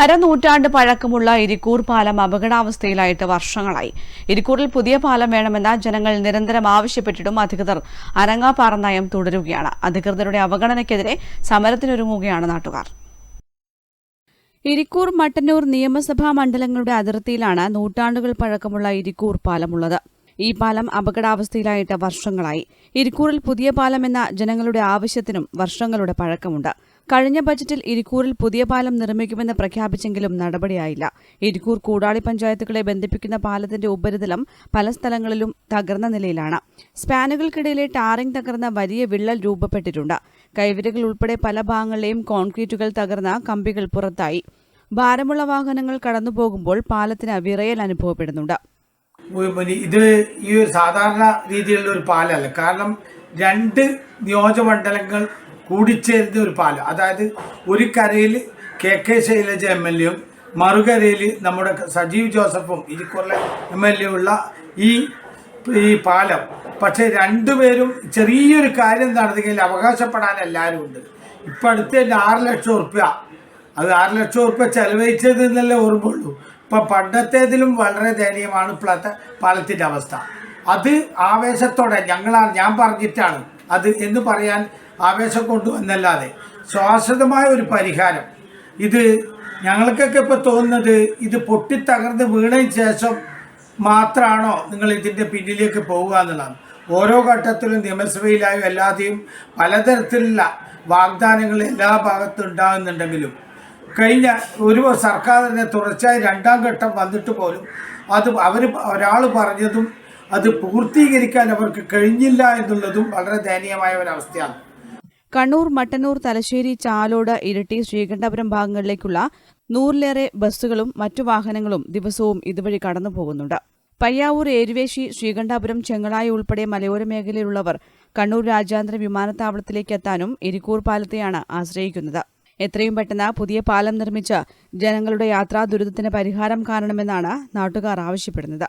അരനൂറ്റാണ്ട് പഴക്കമുള്ള ഇരിക്കൂർ പാലം അപകടാവസ്ഥയിലായിട്ട് വർഷങ്ങളായി. ഇരിക്കൂറിൽ പുതിയ പാലം വേണമെന്ന ജനങ്ങൾ നിരന്തരം ആവശ്യപ്പെട്ടിട്ടും അധികൃതർ അരങ്ങാപ്പാറ നയം തുടരുകയാണ്. അധികൃതരുടെ അവഗണനയ്ക്കെതിരെ സമരത്തിനൊരുങ്ങുകയാണ് നാട്ടുകാർ. ഇരിക്കൂർ മട്ടന്നൂർ നിയമസഭാ മണ്ഡലങ്ങളുടെ അതിർത്തിയിലാണ് നൂറ്റാണ്ടുകൾ പഴക്കമുള്ള ഇരിക്കൂർ പാലമുള്ളത്. ഈ പാലം അപകടാവസ്ഥയിലായിട്ട് വർഷങ്ങളായി. ഇരിക്കൂറിൽ പുതിയ പാലം എന്ന ജനങ്ങളുടെ ആവശ്യത്തിനും വർഷങ്ങളുടെ പഴക്കമുണ്ട്. കഴിഞ്ഞ ബജറ്റിൽ ഇരിക്കൂറിൽ പുതിയ പാലം നിർമ്മിക്കുമെന്ന് പ്രഖ്യാപിച്ചെങ്കിലും നടപടിയായില്ല. ഇരിക്കൂർ കൂടാളി പഞ്ചായത്തുകളെ ബന്ധിപ്പിക്കുന്ന പാലത്തിന്റെ ഉപരിതലം പല സ്ഥലങ്ങളിലും തകർന്ന നിലയിലാണ്. സ്പാനുകൾക്കിടയിലെ ടാറിംഗ് തകർന്ന വലിയ വിള്ളൽ രൂപപ്പെട്ടിട്ടുണ്ട്. കൈവരികൾ ഉൾപ്പെടെ പല ഭാഗങ്ങളിലെയും കോൺക്രീറ്റുകൾ തകർന്ന കമ്പികൾ പുറത്തായി. ഭാരമുള്ള വാഹനങ്ങൾ കടന്നുപോകുമ്പോൾ പാലത്തിന് വിറയൽ അനുഭവപ്പെടുന്നുണ്ട്. ഇത് ഈ ഒരു സാധാരണ രീതിയിലുള്ള ഒരു പാലല്ല. കാരണം രണ്ട് നിയോജകമണ്ഡലങ്ങൾ കൂടിച്ചേരുന്ന ഒരു പാലം. അതായത് ഒരു കരയിൽ K K Shailaja M L എയും മറുകരയിൽ നമ്മുടെ സജീവ് ജോസഫും ഇരിക്കുള്ള എം എൽ എ ഉള്ള ഈ ഈ പാലം. പക്ഷേ രണ്ടുപേരും ചെറിയൊരു കാര്യം നടന്നെങ്കിൽ അവകാശപ്പെടാൻ എല്ലാവരും ഉണ്ട്. ഇപ്പം അടുത്ത് തന്നെ ആറ് ലക്ഷം ഉറുപ്പ്യ. അത് ആറ് ലക്ഷം ഉറുപ്പ്യ ചെലവഴിച്ചത് എന്നല്ലേ ഓർമ്മയുള്ളൂ. ഇപ്പം പണ്ടത്തേതിലും വളരെ ദയനീയമാണ് ഇപ്പോഴത്തെ പാലത്തിന്റെ അവസ്ഥ. അത് ആവേശത്തോടെ ഞങ്ങളാണ് ഞാൻ പറഞ്ഞിട്ടാണ് അത് എന്ന് പറയാൻ ആവേശം കൊണ്ടുവന്നല്ലാതെ ശാശ്വതമായ ഒരു പരിഹാരം. ഇത് ഞങ്ങൾക്കൊക്കെ ഇപ്പോൾ തോന്നുന്നത് ഇത് പൊട്ടിത്തകർന്ന് വീണതിന് ശേഷം മാത്രമാണോ നിങ്ങൾ ഇതിന്റെ പിന്നിലേക്ക് പോവുക എന്നുള്ളതാണ്. ഓരോ ഘട്ടത്തിലും നിയമസഭയിലായും അല്ലാതെയും പലതരത്തിലുള്ള വാഗ്ദാനങ്ങൾ എല്ലാ ഭാഗത്തും ഉണ്ടാകുന്നുണ്ടെങ്കിലും കഴിഞ്ഞ ഒരു സർക്കാർ തന്നെ തുടർച്ചയായി രണ്ടാം ഘട്ടം വന്നിട്ട് പോലും അത് അവർ ഒരാൾ പറഞ്ഞതും അത് പൂർത്തീകരിക്കാൻ അവർക്ക് കഴിഞ്ഞില്ല എന്നുള്ളതും വളരെ ദയനീയമായ ഒരവസ്ഥയാണ് കണ്ണൂർ മട്ടന്നൂർ തലശ്ശേരി ചാലോട് ഇരട്ടി ശ്രീകണ്ഠപുരം ഭാഗങ്ങളിലേക്കുള്ള നൂറിലേറെ ബസ്സുകളും മറ്റു വാഹനങ്ങളും ദിവസവും ഇതുവഴി കടന്നുപോകുന്നുണ്ട് പയ്യാവൂർ ഏരുവേശി ശ്രീകണ്ഠാപുരം ചെങ്ങളായി ഉൾപ്പെടെ മലയോര മേഖലയിലുള്ളവർ കണ്ണൂർ രാജ്യാന്തര വിമാനത്താവളത്തിലേക്ക് എത്താനും ഇരിക്കൂർ പാലത്തെയാണ് ആശ്രയിക്കുന്നത്. എത്രയും പെട്ടെന്ന് പുതിയ പാലം നിർമ്മിച്ച് ജനങ്ങളുടെ യാത്രാ ദുരിതത്തിന് പരിഹാരം കാണണമെന്നാണ് നാട്ടുകാർ ആവശ്യപ്പെടുന്നത്.